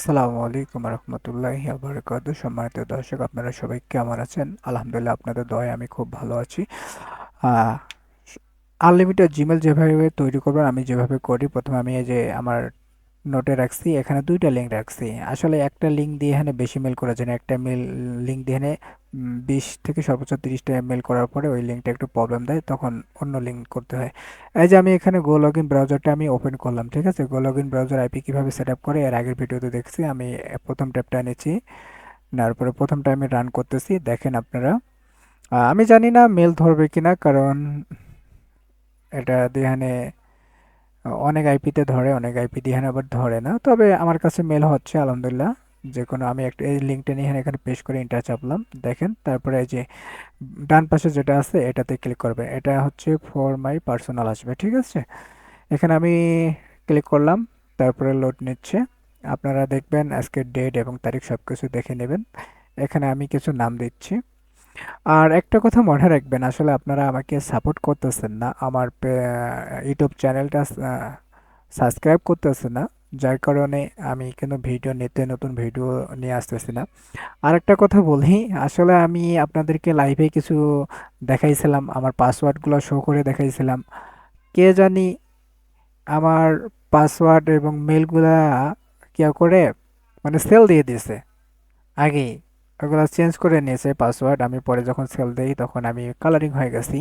আসসালামু আলাইকুম রহমতুল্লাহ আবরকাত সম্মানিত দর্শক, আপনারা সবাই কেমন আছেন? আলহামদুলিল্লাহ, আপনাদের দয়ে আমি খুব ভালো আছি। আনলিমিটেড জিমেল যেভাবে তৈরি করবেন, আমি যেভাবে করি, প্রথমে আমি এই যে আমার নোটে রাখছি, এখানে দুইটা লিঙ্ক রাখছি। আসলে একটা লিঙ্ক দিয়ে এখানে বেশি মেল করার জন্য একটা মেল লিঙ্ক দিয়ে এখানে বিশ থেকে সর্বোচ্চ তিরিশটা মেল করার পরে ওই লিঙ্কটা একটু প্রবলেম দেয়, তখন অন্য লিঙ্ক করতে হয়। এই যে আমি এখানে গো লগ ইন ব্রাউজারটা আমি ওপেন করলাম, ঠিক আছে? Go log in browser IP কীভাবে সেট আপ করে, এর আগের ভিডিওতে দেখছি, আমি প্রথম ট্যাপটা এনেছি, নেওয়ার পরে প্রথমটা আমি রান করতেছি, দেখেন আপনারা। আমি জানি না মেল ধরবে কিনা, কারণ এটা দিয়ে অনেক আইপিতে ধরে, অনেক আইপি দিয়ে আবার ধরে না, তবে আমার কাছে মেল হচ্ছে, আলহামদুলিল্লাহ। যে কোনো আমি একটা এই লিঙ্কটা নিয়ে এখানে পেশ করে ইন্টার চাপলাম দেখেন, তারপরে এই যে ডান পাশে যেটা আছে, এটাতে ক্লিক করবে। এটা হচ্ছে ফর মাই পার্সোনাল আসবে, ঠিক আছে? এখানে আমি ক্লিক করলাম, তারপরে লোড নিচ্ছে। আপনারা দেখবেন আজকের ডেট এবং তারিখ সব কিছু দেখে নেবেন। এখানে আমি কিছু নাম দিচ্ছি। আর একটা কথা মনে রাখবেন, আসলে আপনারা আমাকে সাপোর্ট করতেছেন না, আমার ইউটিউব চ্যানেলটা সাবস্ক্রাইব করতেছেন না। যার কারণে আমি কোনো ভিডিও নিতে নতুন ভিডিও নিয়ে আসতেছি না। আর একটা কথা বলি, আসলে আমি আপনাদেরকে লাইভে কিছু দেখাইছিলাম, আমার পাসওয়ার্ডগুলো শো করে দেখাইছিলাম। কে জানি আমার পাসওয়ার্ড এবং মেলগুলা কেউ করে মানে সেল দিয়ে দিয়েছে, আগেই। ওগুলো চেঞ্জ করে নিয়েছে পাসওয়ার্ড আমি পরে যখন সেল দিই তখন আমি কালারিং হয়ে গেছি।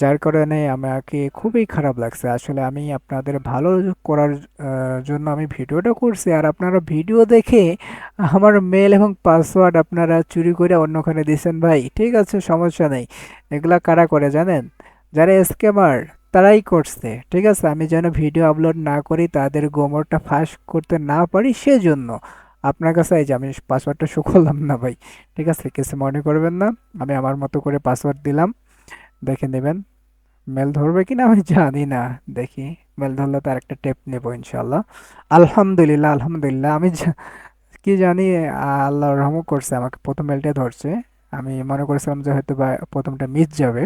যার কারণে আমাকে খুবই খারাপ লাগছে। আসলে আমি আপনাদের ভালো করার জন্য আমি ভিডিওটা করছি। আর আপনারা ভিডিও দেখে আমার মেল এবং পাসওয়ার্ড আপনারা চুরি করে অন্যখানে দিয়েছেন ভাই, ঠিক আছে, সমস্যা নেই। এগুলা কারা করে জানেন? যারা স্ক্যামার তারাই করছে, ঠিক আছে? আমি যেন ভিডিও আপলোড না করি, তাদের গোমরটা ফাঁস করতে না পারি, সেজন্য। আপনার কাছে এই যে আমি পাসওয়ার্ডটা শো করলাম না ভাই, ঠিক আছে? কিছু মনে করবেন না, আমি আমার মতো করে পাসওয়ার্ড দিলাম, দেখে নেবেন। মেল ধরবে কি না আমি জানি না, দেখি। মেল ধরলে তো আরেকটা টেপ নেব ইনশাল্লাহ আলহামদুলিল্লাহ আলহামদুলিল্লাহ, আমি কি জানি, আল্লাহ রহম করছে, আমাকে প্রথম মেলটা ধরছে। আমি মনে করেছিলাম যে হয়তো বা প্রথমটা মিস যাবে।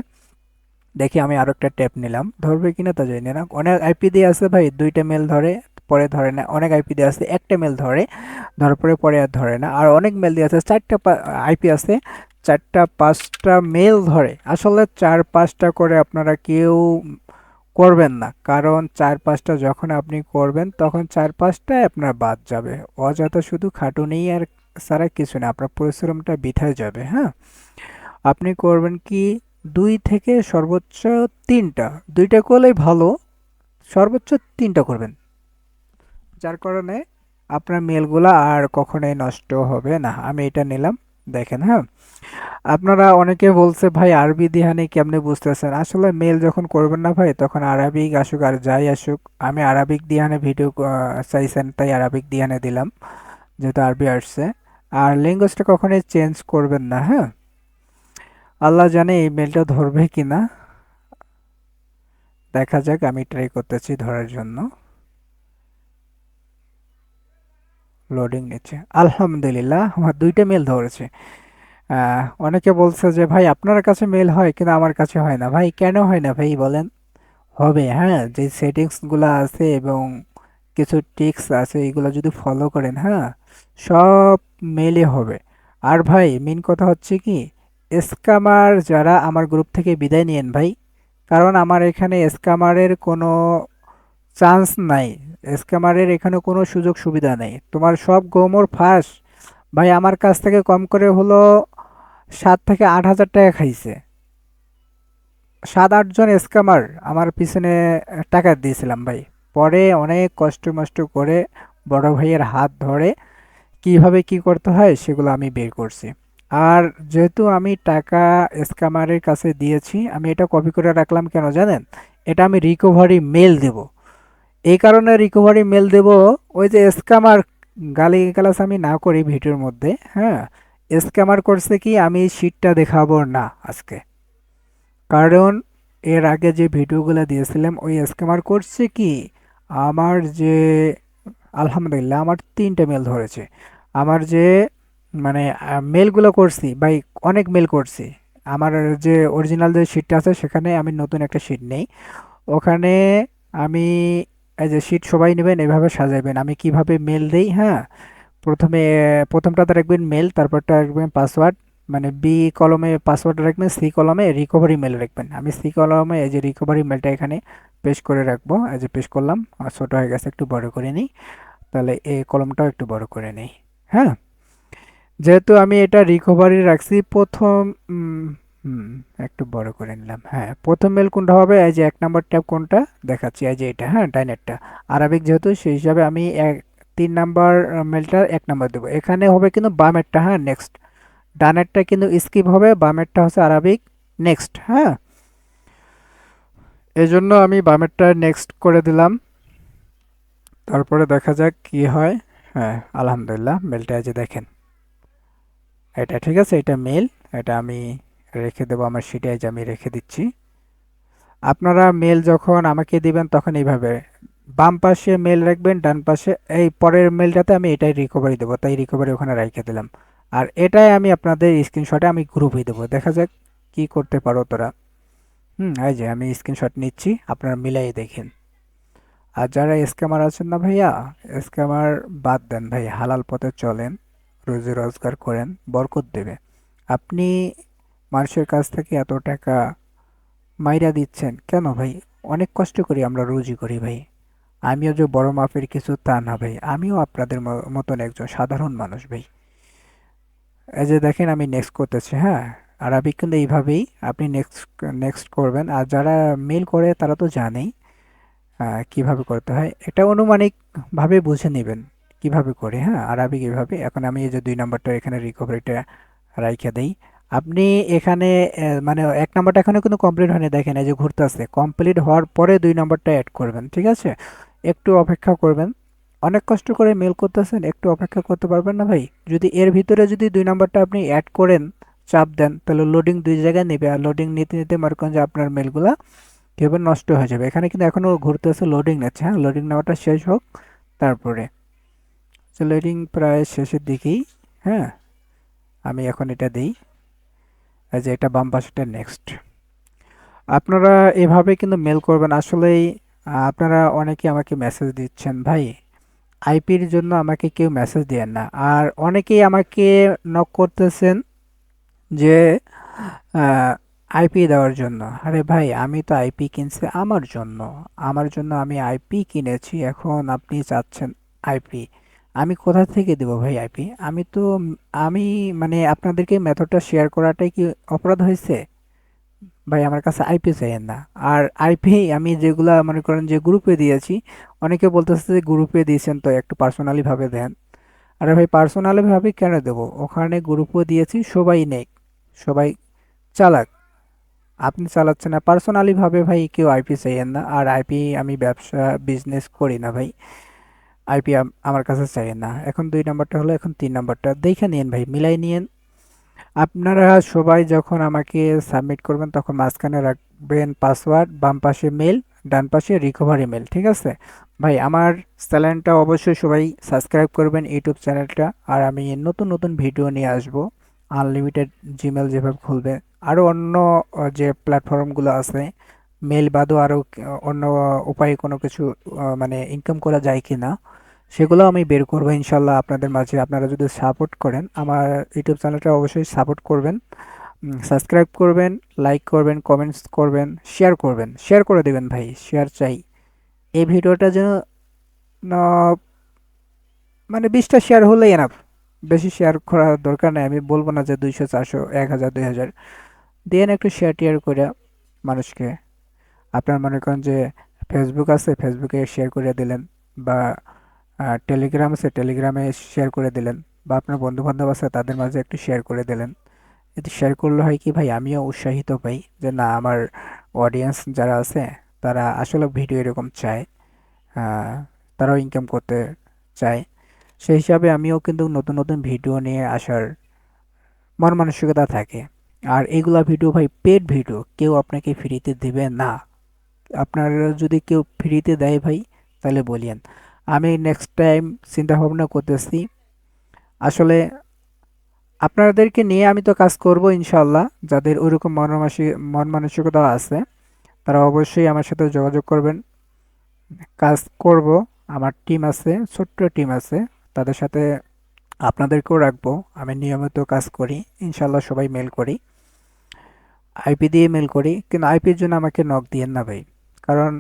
দেখি আমি আরও একটা ট্যাপ নিলাম। ধরবে কিনা তা জানি না। অনেক আইপি দিয়ে আছে ভাই, দুইটা মেল ধরে পরে ধরে না, অনেক আইপি দিয়ে আছে, একটা মেল ধরে, ধরার পরে পরে আর ধরে না। আর অনেক মেল দিয়ে আছে, চারটা আইপি আছে, চারটা, পাঁচটা মেল ধরে। আসলে চার, পাঁচটা করে আপনারা কেউ করবেন না। কারণ চার, পাঁচটা যখন আপনি করবেন, তখন চার, পাঁচটায় আপনার বাদ যাবে। অযথা শুধু খাটুনি আর সারা কিছু না, আপনার পরিশ্রমটা বিথায় যাবে হ্যাঁ? আপনি করবেন কি, দুই থেকে সর্বোচ্চ তিনটা, দুইটা করলেই ভালো, সর্বোচ্চ তিনটা করবেন। যার কারণে আপনার মেলগুলো আর কখনোই নষ্ট হবে না। আমি এটা নিলাম, দেখেন হ্যাঁ? আপনারা অনেকে বলছে, ভাই, আরবি দিহানি কেমনে বুঝতেছেন? আসলে মেল যখন করবেন না ভাই, তখন আরবিক আসুক আর যাই আসুক, আমি আরবিক দিহানে ভিডিও চাইছেন তাই আরবিক দিহানে দিলাম, যেহেতু আরবি আসছে। আর ল্যাঙ্গুয়েজটা কখনোই চেঞ্জ করবেন না হ্যাঁ? আল্লাহ জানে এই মেলটা ধরবে কি না দেখা যাক, আমি ট্রাই করতেছি ধরার জন্য। লোডিং নিচ্ছে। আলহামদুলিল্লাহ, আমার দুইটা মেল ধরেছে। অনেকে বলছে যে, ভাই, আপনার কাছে মেল হয় কিন্তু আমার কাছে হয় না। ভাই, কেন হয় না ভাই, বলেন। হবে হ্যাঁ যে সেটিংসগুলো আছে এবং কিছু টিক্স আছে, এগুলো যদি ফলো করেন হ্যাঁ সব মেলে হবে। আর ভাই মেন কথা হচ্ছে কি স্কামার যারা আমার গ্রুপ থেকে বিদায় নিয়েন ভাই, কারণ আমার এখানে স্কামারের কোনো চান্স নাই। স্ক্যামারের এখানে কোনো সুযোগ সুবিধা নেই। তোমার সব গোমর ফাঁস। ভাই, আমার কাছ থেকে কম করে হলো সাত থেকে আট হাজার টাকা খাইছে। সাত আটজন স্ক্যামার আমার পিছনে টাকা দিয়েছিলাম ভাই। পরে অনেক কষ্ট মষ্ট করে বড় ভাইয়ের হাত ধরে কীভাবে কি করতে হয় সেগুলো আমি বের করছি। আর যেহেতু আমি টাকা স্ক্যামারের কাছে দিয়েছি, আমি এটা কপি করে রাখলাম কেন জানেন? এটা আমি রিকভারি মেল দেবো। এই কারণে রিকভারি মেল দেব। ওই যে স্ক্যামার গালি গালাস আমি না করি ভিডিওর মধ্যে হ্যাঁ? স্ক্যামার করছে কি, আমি শিটটা দেখাবো না আজকে। কারণ এর আগে যে ভিডিওগুলো দিয়েছিলাম, ওই স্ক্যামার করছে কি, আমার যে, আলহামদুলিল্লাহ আমার তিনটে মেল ধরেছে। আমার যে মানে মেলগুলো করছি বাই অনেক মেল করছি। আমার যে অরিজিনাল যে শিটটা আছে, সেখানে আমি নতুন একটা শিট নেই। ওখানে আমি এই যে শিট সবাই নেবেন, এভাবে সাজাবেন আমি কীভাবে মেল দেই হ্যাঁ? প্রথমে প্রথমটাতে রাখবেন মেল তারপরটা রাখবেন পাসওয়ার্ড মানে বি কলমে পাসওয়ার্ড রাখবেন সি কলমে রিকভারি মেল রাখবেন। আমি সি কলমে এই যে রিকভারি মেলটা এখানে পেশ করে রাখব। এই যে পেশ করলাম, আর ছোটো হয়ে গেছে, একটু বড় করে নিই। তাহলে এই কলমটাও একটু বড় করে নিই হ্যাঁ? যেহেতু আমি এটা রিকভারি রাখছি, প্রথম হুম, একটু বড় করে নিলাম। হ্যাঁ প্রথম মেল কোনটা হবে? এই যে এক নম্বর ট্যাব কোনটা? দেখাচ্ছি, এই যে এটা হ্যাঁ ডাইনেটটা। আরবিক যেহেতু, সেই হিসাবে আমি এক, তিন নাম্বার মেলটা এক নাম্বার দেবো। এখানে হবে কিন্তু বামেরটা হ্যাঁ নেক্সট ডানেরটা কিন্তু স্কিপ হবে, বামেরটা হচ্ছে আরবিক নেক্সট হ্যাঁ। এই জন্য আমি বামেরটা নেক্সট করে দিলাম। তারপরে দেখা যাক কি হয়। হ্যাঁ আলহামদুলিল্লাহ মেলটা যে দেখেন। এটা ঠিক আছে, এটা মেল এটা আমি রেখে দেবো, আমার যে আমি রেখে দিচ্ছি। আপনারা মেল যখন আমাকে দিবেন তখন এইভাবে, বাম পাশে মেল রাখবেন, ডান পাশে, এই পরের মেলটাতে আমি এটাই রিকভারি দেবো, তাই রিকভারি ওখানে রেখে দিলাম। আর এটাই আমি আপনাদের স্ক্রিনশটে আমি গ্রুপে দেবো, দেখা যাক কি করতে পারো তোরা। হুম, এই যে আমি স্ক্রিনশট নিচ্ছি, আপনারা মিলাই দেখেন। আর যারা স্ক্যামার আছেন না ভাইয়া স্ক্যামার বাদ দেন ভাই, হালাল পথে চলেন, রোজি রোজগার করেন, বরকত দেবে। আপনি মানুষের কাছ থেকে এত টাকা মাইরা দিচ্ছেন। কেন ভাই? অনেক কষ্ট করি আমরা, রুজি করি ভাই। আমিও যে বড় মাপের কিছু তা না ভাই। আমিও আপনাদের মতন একজন সাধারণ মানুষ ভাই। এই যে দেখেন আমি নেক্সট করতেছি হ্যাঁ? আরবিক কিন্তু এইভাবেই আপনি নেক্সট নেক্সট করবেন। আর যারা মেল করে তারা তো জানেই কীভাবে করতে হয়। এটা অনুমানিকভাবে বুঝে নেবেন কীভাবে করে হ্যাঁ? আরবিক এভাবে এখন আমি এই যে দুই নম্বরটা এখানে রিকভারিটা রাইখে দেই। আপনি এখানে মানে এক নাম্বারটা এখনও কিন্তু কমপ্লিট হয়নি, দেখেন এই যে ঘুরতে ঘুরতেছে। কমপ্লিট হওয়ার পরে দুই নাম্বারটা অ্যাড করবেন, ঠিক আছে? একটু অপেক্ষা করবেন। অনেক কষ্ট করে মেল করতেছেন, একটু অপেক্ষা করতে পারবেন না ভাই? যদি এর ভিতরে যদি দুই নাম্বারটা আপনি অ্যাড করেন, চাপ দেন, তাহলে লোডিং দুই জায়গায় নেবে। আর লোডিং নিতে নিতে মনে করেন যে আপনার মেলগুলা কেবল নষ্ট হয়ে যাবে। এখানে কিন্তু এখনও ঘুরতেছে লোডিং নিচ্ছে হ্যাঁ? লোডিং নেওয়াটা শেষ হোক, তারপরে। লোডিং প্রায় শেষের দিকেই হ্যাঁ? আমি এখন এটা দিই। এই যে এটা বাম পাশেটা নেক্সট আপনারা এভাবে কিন্তু মেল করবেন। আসলেই আপনারা অনেকে আমাকে মেসেজ দিচ্ছেন, ভাই আইপির জন্য আমাকে কেউ মেসেজ দেন না। আর অনেকেই আমাকে নক করতেছেন যে আইপি দেওয়ার জন্য। আরে ভাই, আমি তো আইপি কিনছি আমার জন্য। আমার জন্য আমি আইপি কিনেছি, এখন আপনি চাচ্ছেন আইপি আমি কোথা থেকে দেবো ভাই আইপি? আমি তো, আমি মানে আপনাদেরকে মেথডটা শেয়ার করাটাই কি অপরাধ হয়েছে? ভাই আমার কাছে আইপি চাইয়েন না। আর আইপি, আমি যেগুলা মনে করেন যে গ্রুপে দিয়েছি, অনেকে বলতেছে যে গ্রুপে দিয়েছেন তো একটু পার্সোনালিভাবে দেন। আরে ভাই পার্সোনালিভাবে কেন দেবো? ওখানে গ্রুপও দিয়েছি, সবাই নেই সবাই চালাক। আপনি চালাচ্ছেন না। পার্সোনালিভাবে ভাই কেউ আইপি চাইয়েন না। আর আইপি আমি ব্যবসা বিজনেস করি না ভাই। আইপি আমার কাছে চাই না। এখন দুই নাম্বারটা হলো, এখন তিন নাম্বারটা। দেখে নিন ভাই, মিলাই নিন আপনারা সবাই যখন আমাকে সাবমিট করবেন, তখন মাঝখানে রাখবেন পাসওয়ার্ড বাম পাশে মেল ডান পাশে রিকভারি মেল ঠিক আছে? ভাই, আমার চ্যানেলটা অবশ্যই সবাই সাবস্ক্রাইব করবেন ইউটিউব চ্যানেলটা। আর আমি নতুন নতুন ভিডিও নিয়ে আসব। আনলিমিটেড জিমেল যেভাবে খুলবে। আরও অন্য যে প্ল্যাটফর্মগুলো আছে মেল বাদও আরও অন্য উপায়ে কোনো কিছু মানে ইনকাম করা যায় কি না সেগুলো আমি বের করব ইনশাল্লাহ আপনাদের মাঝে। আপনারা যদি সাপোর্ট করেন, আমার ইউটিউব চ্যানেলটা অবশ্যই সাপোর্ট করবেন। সাবস্ক্রাইব করবেন লাইক করবেন কমেন্টস করবেন শেয়ার করবেন। শেয়ার করে দেবেন ভাই শেয়ার চাই। এই ভিডিওটা যেন মানে বিশটা শেয়ার হলেই এনাফ বেশি শেয়ার করার দরকার নেই, আমি বলব না যে দুইশো, চারশো, এক হাজার, দুই হাজার। দেন একটু শেয়ার টিয়ার করে মানুষকে। আপনার মনে করেন যে ফেসবুক আছে ফেসবুকে শেয়ার করে দিলেন বা টেলিগ্রাম আছে টেলিগ্রামে শেয়ার করে দিলেন বা আপনার বন্ধু বান্ধব আছে, তাদের মাঝে একটু শেয়ার করে দিলেন। এতে শেয়ার করলে হয় কি, ভাই, আমিও উৎসাহিত পাই যে না, আমার অডিয়েন্স যারা আছে, তারা আসলে ভিডিও এরকম চায় তারাও ইনকাম করতে চায়। সেই হিসাবে আমিও কিন্তু নতুন নতুন ভিডিও নিয়ে আসার মন মানসিকতা থাকে। আর এগুলা ভিডিও ভাই পেড ভিডিও কেউ আপনাকে ফ্রিতে দেবে না। আপনার যদি কেউ ফ্রিতে দেয়, ভাই, তাহলে বলিয়েন। আমি নেক্সট টাইম চিন্তা ভাবনা করতেছি। আসলে আপনাদেরকে নিয়ে আমি তো কাজ করব ইনশাল্লাহ যাদের ওইরকম মন মন মানসিকতা আছে, তারা অবশ্যই আমার সাথে যোগাযোগ করবেন। কাজ করব, আমার টিম আছে, ছোট্ট টিম আছে, তাদের সাথে আপনাদেরকেও রাখব। আমি নিয়মিত কাজ করি ইনশাল্লাহ সবাই মেল করি। আইপি দিয়ে মেল করি, কিন্তু আইপির জন্য আমাকে নক দিয়েন না ভাই। কারণ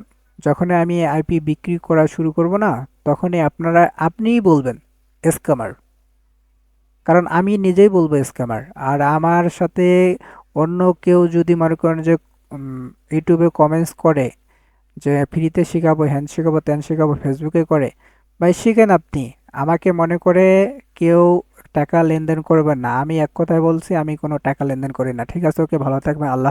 যখনই আমি আইপি বিক্রি করা শুরু করব না তখনই আপনারা, আপনিই বলবেন, স্ক্যামার। কারণ আমি নিজেই বলব স্ক্যামার। আর আমার সাথে অন্য কেউ যদি মনে করেন যে ইউটিউবে কমেন্টস করে যে, ফ্রিতে শেখাবো, হ্যান শেখাবো, ত্যান শেখাবো ফেসবুকে করে, ভাই, শিখেন আপনি। আমাকে মনে করে কেউ টাকা লেনদেন করবেন না। আমি এক কথায় বলছি, আমি কোনো টাকা লেনদেন করি না। ঠিক আছে, ওকে, ভালো থাকবেন, আল্লাহ